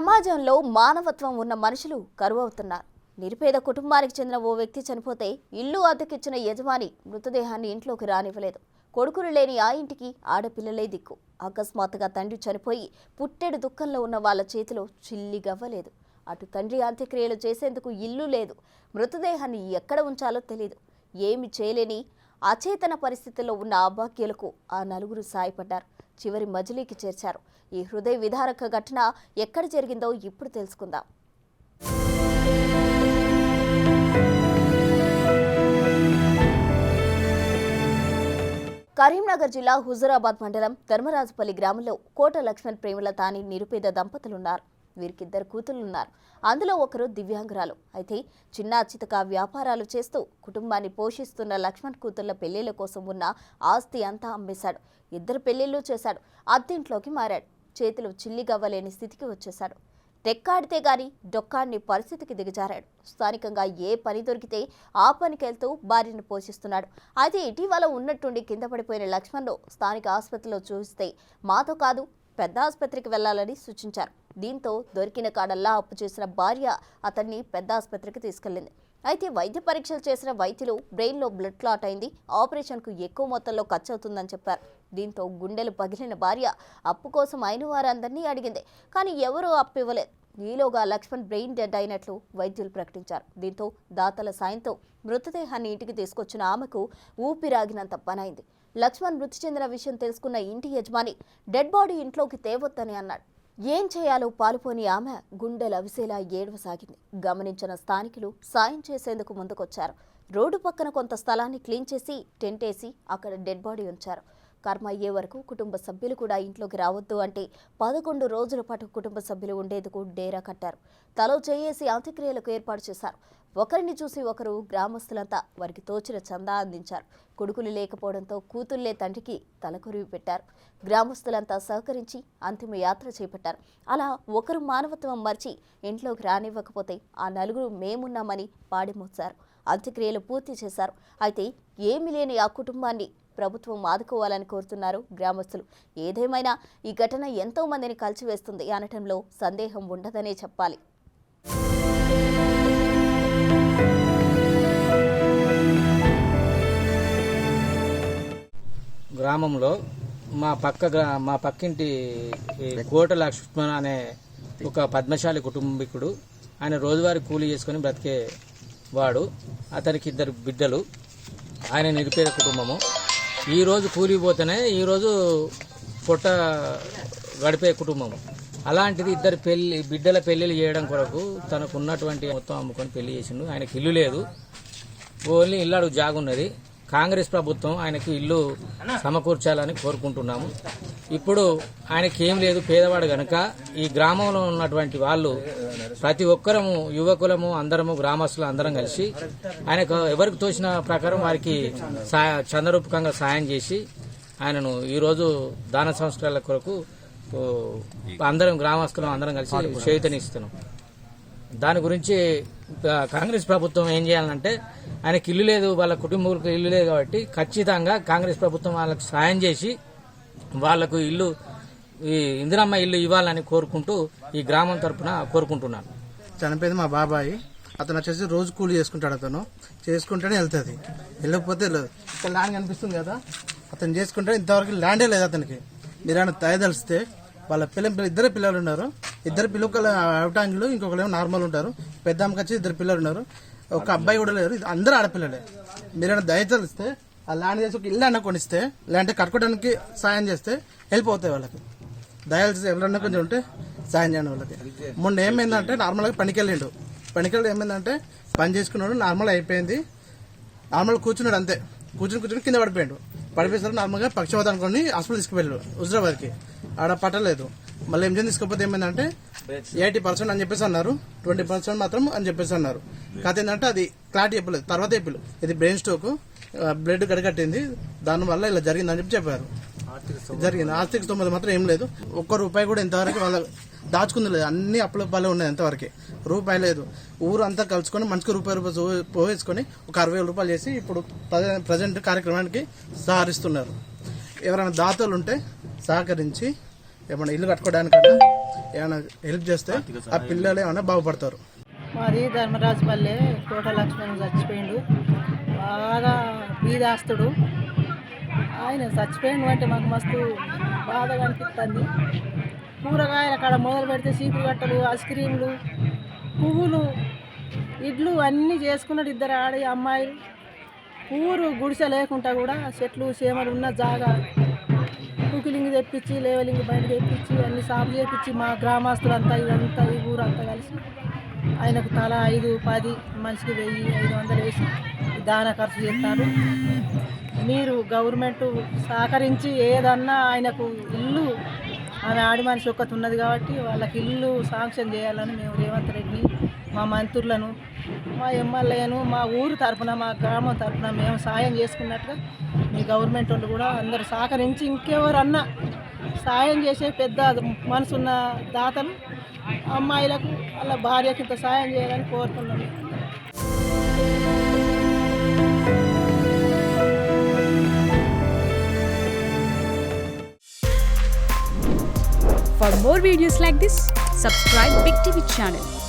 సమాజంలో మానవత్వం ఉన్న మనుషులు కరువవుతున్నారు. నిరుపేద కుటుంబానికి చెందిన ఓ వ్యక్తి చనిపోతే ఇల్లు అద్దెకిచ్చిన యజమాని మృతదేహాన్ని ఇంట్లోకి రానివ్వలేదు. కొడుకులు లేని ఆ ఇంటికి ఆడపిల్లలే దిక్కు. అకస్మాత్తుగా తండ్రి చనిపోయి పుట్టెడు దుఃఖంలో ఉన్న వాళ్ళ చేతిలో చిల్లి గవ్వలేదు. అటు తండ్రి అంత్యక్రియలు చేసేందుకు ఇల్లు లేదు. మృతదేహాన్ని ఎక్కడ ఉంచాలో తెలియదు ఏమి చేయలేని అచేతన పరిస్థితుల్లో ఉన్న అభాగ్యులకు ఆ నలుగురు సాయపడ్డారు. చివరి మజిలీకి చేర్చారు. ఈ హృదయ విధారక ఘటన ఎక్కడ జరిగిందో ఇప్పుడు తెలుసుకుందాం. కరీంనగర్ జిల్లా హుజురాబాద్ మండలం ధర్మరాజుపల్లి గ్రామంలో కోట లక్ష్మణ్ ప్రేమల తాని నిరుపేద దంపతులున్నారు. వీరికిద్దరు కూతుళ్ళున్నారు అందులో ఒకరు దివ్యాంగురాలు. అయితే చిన్న చితక వ్యాపారాలు చేస్తూ కుటుంబాన్ని పోషిస్తున్న లక్ష్మణ్ కూతుళ్ళ పెళ్ళిళ్ళ కోసం ఉన్న ఆస్తి అంతా అమ్మేశాడు. ఇద్దరు పెళ్ళిళ్ళు చేశాడు. అద్దెంట్లోకి మారాడు. చేతులు చిల్లిగవ్వలేని స్థితికి వచ్చేశాడు. తెక్కాడితే గాని డొక్కాడిని పరిస్థితికి దిగజారాడు. స్థానికంగా ఏ పని దొరికితే ఆ పనికెళ్తూ భార్యను పోషిస్తున్నాడు. అయితే ఇటీవల ఉన్నట్టుండి కింద పడిపోయిన లక్ష్మణ్ను స్థానిక ఆసుపత్రిలో చూస్తే మాతో కాదు పెద్ద ఆసుపత్రికి వెళ్ళాలని సూచించారు. దీంతో దొరికిన కాడల్లా అప్పు చేసిన భార్య అతన్ని పెద్ద ఆసుపత్రికి తీసుకెళ్ళింది అయితే వైద్య పరీక్షలు చేసిన వైద్యులు బ్రెయిన్లో బ్లడ్ క్లాట్ అయింది. ఆపరేషన్కు ఎక్కువ మొత్తంలో ఖర్చు అవుతుందని చెప్పారు. దీంతో గుండెలు పగిలిన భార్య అప్పు కోసం అయిన వారందరినీ అడిగింది. కానీ ఎవరూ అప్పు ఇవ్వలేదు. ఈలోగా లక్ష్మణ్ బ్రెయిన్ డెడ్ అయినట్లు వైద్యులు ప్రకటించారు. దీంతో దాతల సాయంతో మృతదేహాన్ని ఇంటికి తీసుకొచ్చిన ఆమెకు ఊపిరాగినంత పనైంది. లక్ష్మణ్ మృతి చెందిన విషయం తెలుసుకున్న ఇంటి యజమాని డెడ్ బాడీ ఇంట్లోకి తేవద్దని అన్నాడు. ఏం చేయాలో పాలుపోని ఆమె గుండె లవిసేలా ఏడవసాగింది. గమనించిన స్థానికులు సాయం చేసేందుకు ముందుకొచ్చారు. రోడ్డు పక్కన కొంత స్థలాన్ని క్లీన్ చేసి టెంట్ వేసి అక్కడ డెడ్ బాడీ ఉంచారు. కర్మ అయ్యే వరకు కుటుంబ సభ్యులు కూడా ఇంట్లోకి రావద్దు అంటే పదకొండు రోజుల పాటు కుటుంబ సభ్యులు ఉండేందుకు డేరా కట్టారు. తలో చేయేసి అంత్యక్రియలకు ఏర్పాటు చేశారు. ఒకరిని చూసి ఒకరు గ్రామస్తులంతా వారికి తోచిన చందా అందించారు. కొడుకులు లేకపోవడంతో కూతుళ్ళే తండ్రికి తలకొరివి పెట్టారు. గ్రామస్తులంతా సహకరించి అంతిమ యాత్ర చేపట్టారు. అలా ఒకరు మానవత్వం మర్చి ఇంట్లోకి రానివ్వకపోతే ఆ నలుగురు మేమున్నామని పాడిమోచారు అంత్యక్రియలు పూర్తి చేశారు. అయితే ఏమీ లేని ఆ కుటుంబాన్ని ప్రభుత్వం ఆదుకోవాలని కోరుతున్నారు గ్రామస్తులు. ఏదేమైనా ఈ ఘటన ఎంతో మందిని కలిసివేస్తుంది అనటంలో సందేహం ఉండదనే చెప్పాలి. గ్రామంలో మా పక్క గ్రా- మా పక్కింటి కోట లక్ష్మణ్ అనే ఒక పద్మశాలి కుటుంబీకుడు. ఆయన రోజువారీ కూలీ చేసుకొని బ్రతికే వాడు. అతనికి ఇద్దరు బిడ్డలు. ఆయన నిరుపేద కుటుంబము. ఈరోజు రోజు కూలీ పోతేనే ఈరోజు పొట్ట గడిపే కుటుంబము. అలాంటిది ఇద్దరు పెళ్ళి బిడ్డల పెళ్ళిళ్ళు చేయడం కొరకు తనకు ఉన్నటువంటి మొత్తం అమ్ముకొని పెళ్ళి చేసిండు. ఆయనకి ఇల్లు లేదు. ఓన్లీ ఇల్లు అడుగు జాగున్నది. కాంగ్రెస్ ప్రభుత్వం ఆయనకు ఇల్లు సమకూర్చాలని కోరుకుంటున్నాము. ఇప్పుడు ఆయనకి ఏం లేదు పేదవాడు గనక ఈ గ్రామంలో ఉన్నటువంటి వాళ్ళు ప్రతి ఒక్కరము యువకులము అందరము గ్రామస్తులు అందరం కలిసి ఆయనకు ఎవరికి తోచిన ప్రకారం వారికి సా- చందరూపకంగా సాయం చేసి ఆయనను ఈరోజు దాన సంస్కారాల కొరకు అందరం గ్రామస్తులం అందరం కలిసి చేతనిస్తున్నాం దాని గురించి కాంగ్రెస్ ప్రభుత్వం ఏం చేయాలంటే ఆయనకి ఇల్లు లేదు వాళ్ళ కుటుంబాలకు ఇల్లు లేదు కాబట్టి ఖచ్చితంగా కాంగ్రెస్ ప్రభుత్వం వాళ్ళకి సాయం చేసి వాళ్ళకు ఇల్లు ఈ ఇందిరమ్మ ఇల్లు ఇవ్వాలని కోరుకుంటూ ఈ గ్రామం తరపున కోరుకుంటున్నాను. చనిపోయింది మా బాబాయి. అతను వచ్చేసి రోజు కూలి చేసుకుంటాడు అతను. చేసుకుంటేనే వెళ్తుంది. వెళ్ళకపోతే ఇక్కడ ల్యాండ్ కనిపిస్తుంది కదా. అతను చేసుకుంటే ఇంతవరకు ల్యాండే లేదు అతనికి. మీరు ఆయన తయదలిస్తే వాళ్ళ పిల్లలు ఇద్దరు పిల్లలు ఉన్నారు. ఇద్దరు పిల్లలు అవటాంగులు ఇంకొకరు ఏమో నార్మల్ ఉంటారు. పెద్ద అమ్మకి వచ్చి ఇద్దరు పిల్లలు ఉన్నారు. ఒక అబ్బాయి కూడా లేరు. ఇది అందరూ ఆడపిల్లలే. మీరైనా దయచేస్తే ఆ ల్యాండ్ చేసి ఒక ఇల్లు అన్న కొనిస్తే లేదంటే కట్టుకోవడానికి సాయం చేస్తే వెళ్ళిపోతాయి వాళ్ళకి. దయాల్సి ఎవరన్నా కొంచెం ఉంటే సాయం చేయండి వాళ్ళకి. మొన్న ఏమైందంటే నార్మల్గా పనికెళ్ళిండు పనికెళ్ళి ఏమైందంటే పని చేసుకున్నాడు నార్మల్ అయిపోయింది. నార్మల్ కూర్చున్నాడు అంతే. కూర్చుని కూర్చుని కింద పడిపోయాడు. పడిపోయేసరికి నార్మల్గా పక్షవాత అనుకోని హాస్పిటల్ తీసుకువెళ్ళాడు హుజరాబాద్కి. ఆడ పట్టలేదు. మళ్ళీ ఎంజన్ తీసుకోకపోతే ఏమైందంటే ఎయిటీ పర్సెంట్ అని చెప్పేసి అన్నారు. ట్వంటీ పర్సెంట్ మాత్రం అని చెప్పేసి అన్నారు. కాకపోతే ఏంటంటే అది క్లారిటీ చెప్పలేదు. తర్వాత చెప్పలేదు ఇది బ్రెయిన్ స్ట్రోక్ బ్లడ్ గడగట్టింది దానివల్ల ఇలా జరిగిందని చెప్పి చెప్పారు. జరిగింది. ఆర్థిక తొమ్మిది మాత్రం ఏం లేదు. ఒక్క రూపాయి కూడా ఇంతవరకు వాళ్ళ దాచుకుంది లేదు. అన్ని అప్పుల పాలే ఉన్నాయి ఎంతవరకు రూపాయి లేదు. ఊరు అంతా కలుసుకొని మంచిగా రూపాయి రూపాయి తో- పోగేసుకొని ఒక అరవై వేల రూపాయలు చేసి ఇప్పుడు ప్రజెంట్ కార్యక్రమానికి సహకరిస్తున్నారు. ఎవరైనా దాతలు ఉంటే సహకరించి ఏమైనా ఇల్లు కట్టుకోవడానికన్నా ఏమైనా హెల్ప్ చేస్తే ఆ పిల్లలు ఏమైనా బాగుపడతారు. మాది ధర్మరాజుపల్లె కోట లక్ష్మణ్ చచ్చిపోయిండు. బాగా బీదాస్తుడు. ఆయన చచ్చిపోయిండు అంటే మాకు మస్తు బాధగా అనిపిస్తుంది కూరగాయల కాడ మొదలు పెడితే సీపులు కట్టలు ఐస్ క్రీములు పువ్వులు ఇడ్లు అన్నీ చేసుకున్నాడు ఇద్దరు ఆడి అమ్మాయిలు. ఊరు గుడిసె లేకుండా కూడా చెట్లు చేమలు ఉన్న జాగా. కుకిలింగ్ తెప్పించి లేవలింగ్ బయట తెప్పించి అన్ని సాగు చేపించి మా గ్రామస్తులంతా ఇదంతా ఈ ఊరంతా కలిసి ఆయనకు తల ఐదు పది మనిషికి వెయ్యి ఐదు వందలు వేసి దాన ఖర్చు చేస్తారు. మీరు గవర్నమెంట్ సహకరించి ఏదన్నా ఆయనకు ఇల్లు ఆమె ఆడి మనిషి ఒక్కటి ఉన్నది కాబట్టి వాళ్ళకి ఇల్లు శాంక్షన్ చేయాలని మేము రేవంత్ రెడ్డి మా మంత్రులను మా ఎమ్మెల్యేను మా ఊరు తరఫున మా గ్రామం తరపున మేము సాయం చేసుకున్నట్టుగా మీ గవర్నమెంట్ వాళ్ళు కూడా అందరూ సహకరించి ఇంకెవరన్నా సాయం చేసే పెద్ద మనసున్న దాతలు అమ్మాయిలకు వాళ్ళ భార్యకి ఇంత సాయం చేయాలని కోరుతున్నాను For more videos like this, subscribe Big TV channel.